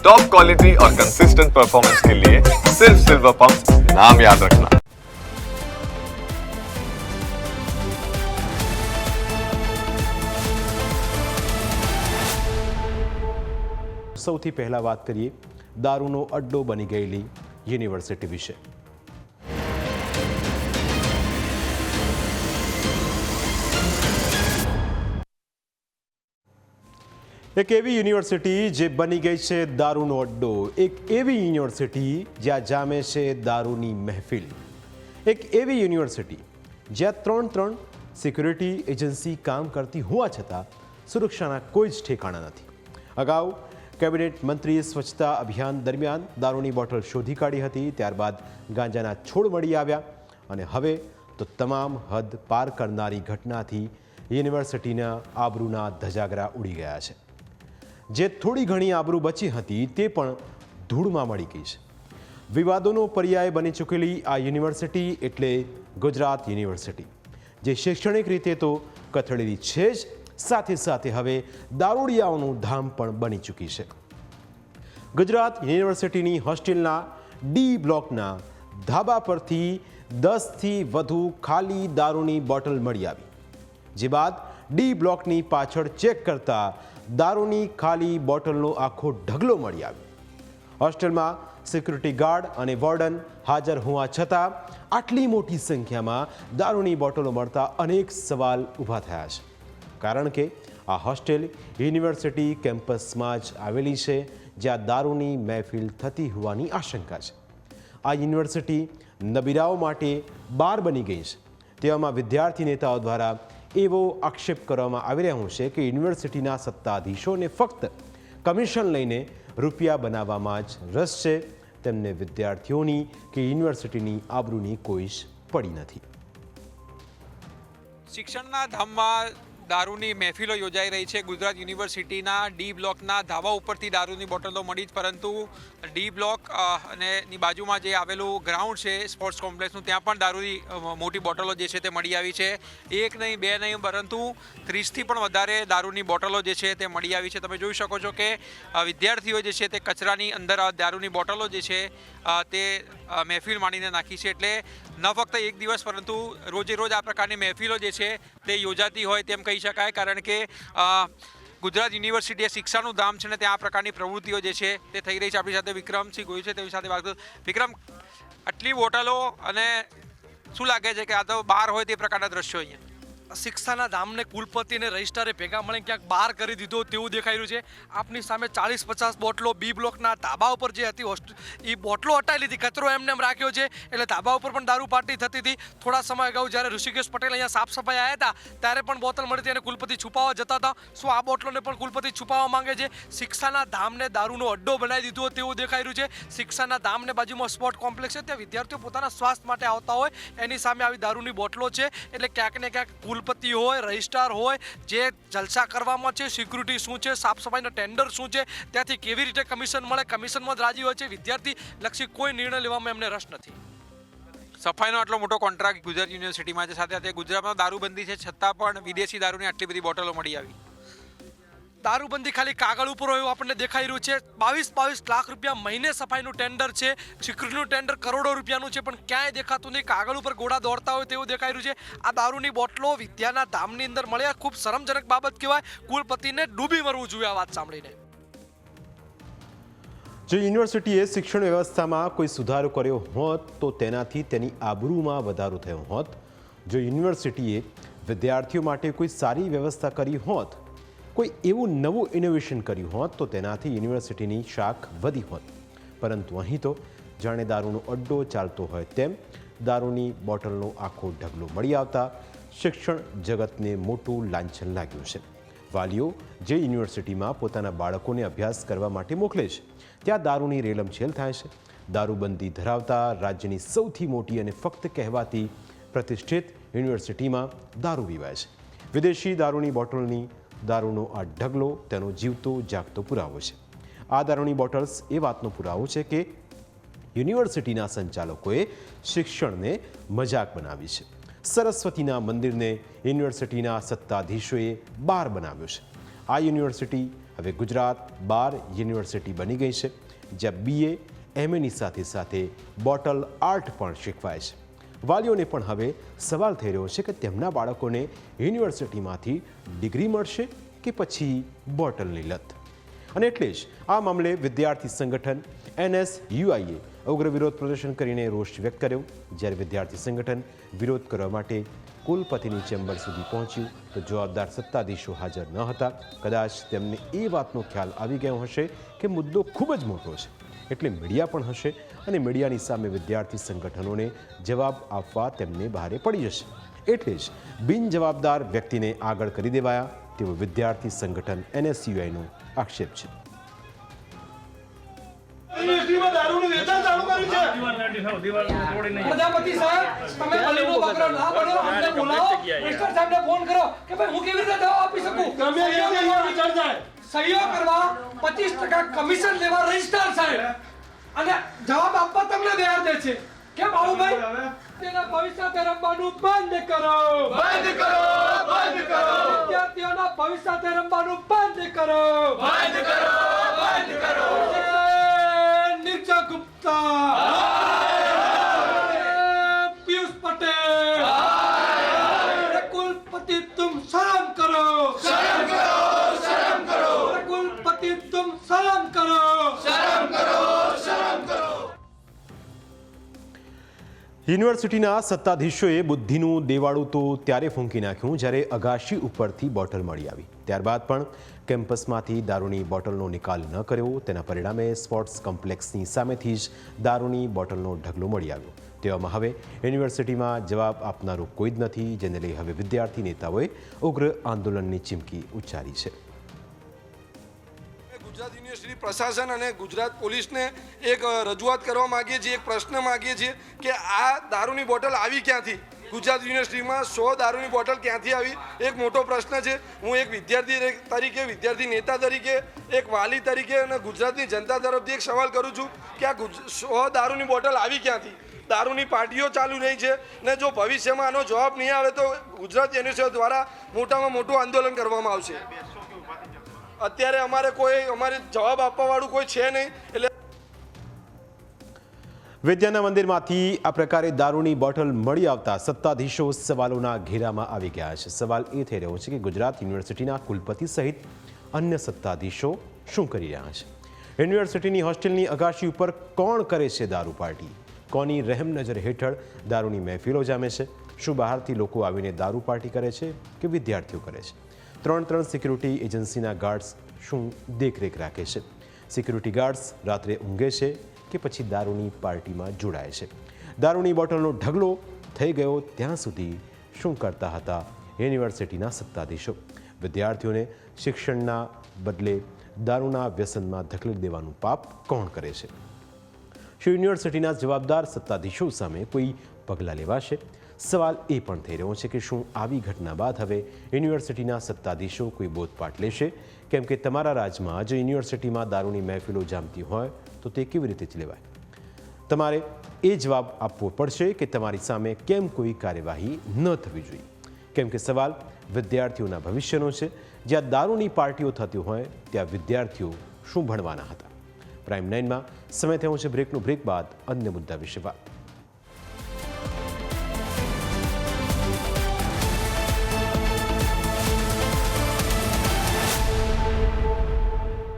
Top quality और consistent performance के लिए सिर्फ सिल्वर पंप नाम याद रखना સૌથી પહેલાં વાત કરીએ દારૂનો અડ્ડો બની ગયેલી યુનિવર્સિટી વિશે એક એવી યુનિવર્સિટી જે બની ગઈ છે દારૂનો અડ્ડો. એક એવી યુનિવર્સિટી જ્યાં જામે છે દારૂની મહેફિલ. એક એવી યુનિવર્સિટી જ્યાં ત્રણ ત્રણ સિક્યુરિટી એજન્સી કામ કરતી હોવા છતાં સુરક્ષાના કોઈ જ ઠેકાણા નથી. અગાઉ કેબિનેટ મંત્રીએ સ્વચ્છતા અભિયાન દરમિયાન દારૂની બોટલ શોધી કાઢી હતી, ત્યારબાદ ગાંજાના છોડ મળી આવ્યા અને હવે તો તમામ હદ પાર કરનારી ઘટનાથી યુનિવર્સિટીના આબરૂના ધજાગરા ઉડી ગયા છે. જે થોડી ઘણી આબરૂ બચી હતી તે પણ ધૂળમાં મળી ગઈ છે. વિવાદોનો પર્યાય બની ચૂકેલી આ યુનિવર્સિટી એટલે ગુજરાત યુનિવર્સિટી, જે શૈક્ષણિક રીતે તો કથળેલી છે જ, સાથે સાથે હવે દારૂડિયાઓનું ધામ પણ બની ચૂકી છે. ગુજરાત યુનિવર્સિટીની હોસ્ટેલના ડી બ્લોકના ધાબા પરથી દસથી વધુ ખાલી દારૂની બોટલ મળી આવી, જે બાદ ડી બ્લોકની પાછળ ચેક કરતા દારૂની ખાલી બોટલનો આખો ઢગલો મળી આવ્યો. હોસ્ટેલમાં સિક્યુરિટી ગાર્ડ અને વોર્ડન હાજર હોવા છતાં આટલી મોટી સંખ્યામાં દારૂની બોટલો મળતા અનેક સવાલ ઊભા થયા છે. કારણ કે આ હોસ્ટેલ યુનિવર્સિટી કેમ્પસમાં જ આવેલી છે, જ્યાં દારૂની મહેફિલ થતી હોવાની આશંકા છે. આ યુનિવર્સિટી નબીરાઓ માટે બાર બની ગઈ છે. તેવામાં વિદ્યાર્થી નેતાઓ દ્વારા એવો આક્ષેપ કરવામાં આવી રહ્યો છે કે યુનિવર્સિટીના સત્તાધીશોને ફક્ત કમિશન લઈને રૂપિયા બનાવવામાં જ રસ છે. તેમને વિદ્યાર્થીઓની કે યુનિવર્સિટીની આબરૂની કોઈ જ પડી નથી. શિક્ષણના ધામમાં દારૂની મહેફિલો યોજાઈ રહી છે. ગુજરાત યુનિવર્સિટીના ડી બ્લોકના ધાબા ઉપરથી દારૂની બોટલો મળી જ, પરંતુ ડી બ્લોક અને ની બાજુમાં જે આવેલું ગ્રાઉન્ડ છે, સ્પોર્ટ્સ કોમ્પ્લેક્સનું, ત્યાં પણ દારૂની મોટી બોટલો જે છે તે મળી આવી છે. એક નહીં, બે નહીં, પરંતુ ત્રીસથી પણ વધારે દારૂની બોટલો જે છે તે મળી આવી છે. તમે જોઈ શકો છો કે વિદ્યાર્થીઓ જે છે તે કચરાની અંદર દારૂની બોટલો જે છે તે મહેફિલ માંડીને નાખી છે. એટલે ન ફક્ત એક દિવસ, પરંતુ રોજે રોજ આ પ્રકારની મહેફિલો જે છે તે યોજાતી હોય તેમ કહી શકાય. કારણ કે ગુજરાત યુનિવર્સિટી એ શિક્ષાનું ધામ છે ને ત્યાં આ પ્રકારની પ્રવૃત્તિઓ જે છે તે થઈ રહી છે. આપણી સાથે વિક્રમસિંહ ગોહિલ છે, તેની સાથે વાત વિક્રમ, આટલી બોટલો અને શું લાગે છે કે આ તો બહાર હોય તે પ્રકારના દ્રશ્યો અહીંયા? શિક્ષાના ધામને કુલપતિને રજિસ્ટરે ભેગા મળીને ક્યાંક બહાર કરી દીધો તેવું દેખાઈ રહ્યું છે. આપની સામે ચાલીસ પચાસ બોટલો બી બ્લોકના ધાબા ઉપર જે હતી હોસ્ટ એ બોટલો હટાવી લીધી. કચરો એમને એમ રાખ્યો છે. એટલે ધાબા ઉપર પણ દારૂ પાર્ટી થતી હતી. થોડા સમય અગાઉ જ્યારે ઋષિકેશ પટેલ અહીંયા સાફ સફાઈ આવ્યા હતા, ત્યારે પણ બોટલ મળી હતી અને કુલપતિ છુપાવવા જતા હતા. શું આ બોટલોને પણ કુલપતિ છુપાવવા માંગે છે? શિક્ષાના ધામને દારૂનો અડ્ડો બનાવી દીધો તેવું દેખાઈ રહ્યું છે. શિક્ષાના ધામને બાજુમાં સ્પોર્ટ કોમ્પ્લેક્સ છે. ત્યાં વિદ્યાર્થીઓ પોતાના સ્વાસ્થ્ય માટે આવતા હોય. એની સામે આવી દારૂની બોટલો છે. એટલે ક્યાંક ને ક્યાંક કુલપતિ હોય, રજિસ્ટ્રાર હોય, જે જલસા કરવામાં છે સિક્યુરિટી શું છે, સાફ સફાઈનો ટેન્ડર શું છે, ત્યાંથી કેવી રીતે કમિશન મળે કમિશનમાં જ રાજી હોય છે, વિદ્યાર્થી લક્ષી કોઈ નિર્ણય લેવામાં એમને રસ નથી. સફાઈનો આટલો મોટો કોન્ટ્રાક્ટ ગુજરાત યુનિવર્સિટીમાં છે, સાથે સાથે ગુજરાતમાં દારૂબંધી છે, છતાં પણ વિદેશી દારૂની આટલી બધી બોટલો મળી આવી. દારૂબંધી ખાલી કાગળ ઉપર હોય એવું આપણને દેખાઈ રહ્યું છે. બાવીસ બાવીસ લાખ રૂપિયા મહિને સફાઈનું ટેન્ડર છે. સિક્યુરિટીનું ટેન્ડર કરોડો રૂપિયાનું છે, પણ ક્યાંય દેખાતું નહીં. કાગળ ઉપર ઘોડા દોડતા હોય તેવું દેખાઈ રહ્યું છે. આ દારૂની બોટલો વિદ્યાના ધામની અંદર મળ્યા ખૂબ શરમજનક બાબત કહેવાય. કુલપતિને ડૂબી મરવું જોઈએ આ વાત સાંભળીને. જો યુનિવર્સિટીએ શિક્ષણ વ્યવસ્થામાં કોઈ સુધારો કર્યો હોત, તો તેનાથી તેની આબરૂમાં વધારો થયો હોત. જો યુનિવર્સિટીએ વિદ્યાર્થીઓ માટે કોઈ સારી વ્યવસ્થા કરી હોત કોઈ એવું નવું ઇનોવેશન કર્યું હોત તો તેનાથી યુનિવર્સિટીની શાખ વધી હોત. પરંતુ અહીં તો જાણે દારૂનો અડ્ડો ચાલતો હોય તેમ દારૂની બોટલનો આખો ઢગલો મળી આવતા શિક્ષણ જગતને મોટું લાંછન લાગ્યું છે. વાલીઓ જે યુનિવર્સિટીમાં પોતાના બાળકોને અભ્યાસ કરવા માટે મોકલે છે, ત્યાં દારૂની રેલમછેલ થાય છે. દારૂબંધી ધરાવતા રાજ્યની સૌથી મોટી અને ફક્ત કહેવાતી પ્રતિષ્ઠિત યુનિવર્સિટીમાં દારૂ પીવાય છે. વિદેશી દારૂની બોટલની દારૂનો આ ઢગલો તેનો જીવતો, જાગતો પુરાવો છે. આ દારૂની બોટલ્સ એ વાતનો પુરાવો છે કે યુનિવર્સિટીના સંચાલકોએ શિક્ષણને મજાક બનાવી છે. સરસ્વતીના મંદિરને યુનિવર્સિટીના સત્તાધીશોએ બાર બનાવ્યો છે. આ યુનિવર્સિટી હવે ગુજરાત બાર યુનિવર્સિટી બની ગઈ છે, જ્યાં બીએ એમએની સાથે સાથે બોટલ આર્ટ પણ શીખવાય છે. વાલીઓને પણ હવે સવાલ થઈ રહ્યો છે કે તેમના બાળકોને યુનિવર્સિટીમાંથી ડિગ્રી મળશે કે પછી બોટલની લત? અને એટલે જ આ મામલે વિદ્યાર્થી સંગઠન એનએસયુઆઈએ ઉગ્ર વિરોધ પ્રદર્શન કરીને રોષ વ્યક્ત કર્યો. જ્યારે વિદ્યાર્થી સંગઠન વિરોધ કરવા માટે કુલપતિની ચેમ્બર સુધી પહોંચ્યું, તો જવાબદાર સત્તાધીશો હાજર ન હતા. કદાચ તેમને એ વાતનો ખ્યાલ આવી ગયો હશે કે મુદ્દો ખૂબ જ મોટો છે. એટલે મીડિયા પણ હશે અને મીડિયાની સામે વિદ્યાર્થી સંગઠનોને જવાબ આપવા તેમને ભારે પડી જશે. એટલે જ બિનજવાબદાર વ્યક્તિને આગળ કરી દેવાયા તેવો વિદ્યાર્થી સંગઠન એનએસયુઆઈનો આક્ષેપ છે. યુનિવર્સિટીમાં દારૂનું વેચાણ ચાલુ કર્યું છે. પ્રજાપતિ સાહેબ તમે બલીનો બકરો ના બનો અમને બોલાવો. મિસ્ટર સાહેબને ફોન કરો કે ભાઈ હું કેવી રીતે જવાબ આપી શકું? તમે એ વિચાર જાય. સહીઓ કરવા પચીસ ટકા કમિશન લેવા રજિસ્ટ્રાર સાહેબ. અને જવાબ આપવા તમને તૈયાર દે છે. કેમ બાબુભાઈ તેના ભવિષ્ય રમવાનું બંધ કરો. બંધ કરો બંધ કરો. વિદ્યાર્થીઓના ભવિષ્ય રમવાનું બંધ કરો. બંધ કરો બંધ કરો. નિર્જા ગુપ્તા. યુનિવર્સિટીના સત્તાધીશોએ બુદ્ધિનું દેવાળું તો ત્યારે ફૂંકી નાખ્યું જ્યારે અગાશી ઉપરથી બોટલ મળી આવી. ત્યારબાદ પણ કેમ્પસમાંથી દારૂની બોટલનો નિકાલ ન કર્યો, તેના પરિણામે સ્પોર્ટ્સ કોમ્પ્લેક્સની સામેથી જ દારૂની બોટલનો ઢગલો મળી આવ્યો. તેવામાં હવે યુનિવર્સિટીમાં જવાબ આપનારું કોઈ જ નથી, જેને લઈ હવે વિદ્યાર્થી નેતાઓએ ઉગ્ર આંદોલનની ચીમકી ઉચ્ચારી છે. યુનિવર્સિટી પ્રશાસન અને ગુજરાત પોલીસને એક રજૂઆત કરવા માગીએ છીએ, એક પ્રશ્ન માંગીએ છીએ કે આ દારૂની બોટલ આવી ક્યાંથી? ગુજરાત યુનિવર્સિટીમાં સો દારૂની બોટલ ક્યાંથી આવી? એક મોટો પ્રશ્ન છે. હું એક વિદ્યાર્થી તરીકે, વિદ્યાર્થી નેતા તરીકે, એક વાલી તરીકે અને ગુજરાતની જનતા તરફથી એક સવાલ કરું છું કે આ સો દારૂની બોટલ આવી ક્યાંથી? દારૂની પાર્ટીઓ ચાલુ રહી છે ને જો ભવિષ્યમાં આનો જવાબ નહીં આવે તો ગુજરાત યુનિવર્સિટી દ્વારા મોટામાં મોટું આંદોલન કરવામાં આવશે. અત્યારે અમારે કોઈ, અમારે જવાબ આપવા વાળું કોઈ છે નહીં, એટલે વિદ્યાના મંદિરમાંથી આ પ્રકારે દારૂની બોટલ મળી આવતા સત્તાધીશો સવાલોના ઘેરામાં આવી ગયા છે. સવાલ એ થઈ રહ્યો છે કે ગુજરાત યુનિવર્સિટીના કુલપતિ સહિત અન્ય સત્તાધીશો શું કરી રહ્યા છે? યુનિવર્સિટીની હોસ્ટેલની અગાશી ઉપર કોણ કરે છે દારૂ પાર્ટી? કોની રહેમ નજર હેઠળ દારૂની મહેફિલો જામે છે? શું બહારથી લોકો આવીને દારૂ પાર્ટી કરે છે કે વિદ્યાર્થીઓ કરે છે? ત્રણ ત્રણ સિક્યુરિટી એજન્સીના ગાર્ડ્સ શું દેખરેખ રાખે છે? સિક્યુરિટી ગાર્ડ્સ રાત્રે ઊંઘે છે કે પછી દારૂની પાર્ટીમાં જોડાય છે? દારૂની બોટલનો ઢગલો થઈ ગયો ત્યાં સુધી શું કરતા હતા યુનિવર્સિટીના સત્તાધીશો? વિદ્યાર્થીઓને શિક્ષણના બદલે દારૂના વ્યસનમાં ધકેલી દેવાનું પાપ કોણ કરે છે? શું યુનિવર્સિટીના જવાબદાર સત્તાધીશો સામે કોઈ પગલાં લેવાશે? સવાલ એ પણ થઈ રહ્યો છે કે શું આવી ઘટના બાદ હવે યુનિવર્સિટીના સત્તાધીશો કોઈ બોધપાઠ લેશે? કેમ કે તમારા રાજમાં જો યુનિવર્સિટીમાં દારૂની મહેફિલો જામતી હોય, તો તે કેવી રીતે જ લેવાય? તમારે એ જવાબ આપવો પડશે કે તમારી સામે કેમ કોઈ કાર્યવાહી ન થવી જોઈએ. કેમ કે સવાલ વિદ્યાર્થીઓના ભવિષ્યનો છે. જ્યાં દારૂની પાર્ટીઓ થતી હોય, ત્યાં વિદ્યાર્થીઓ શું ભણવાના હતા? પ્રાઇમ નાઇનમાં સમય થયો છે. બ્રેકનું બ્રેક બાદ અન્ય મુદ્દા વિશે વાત.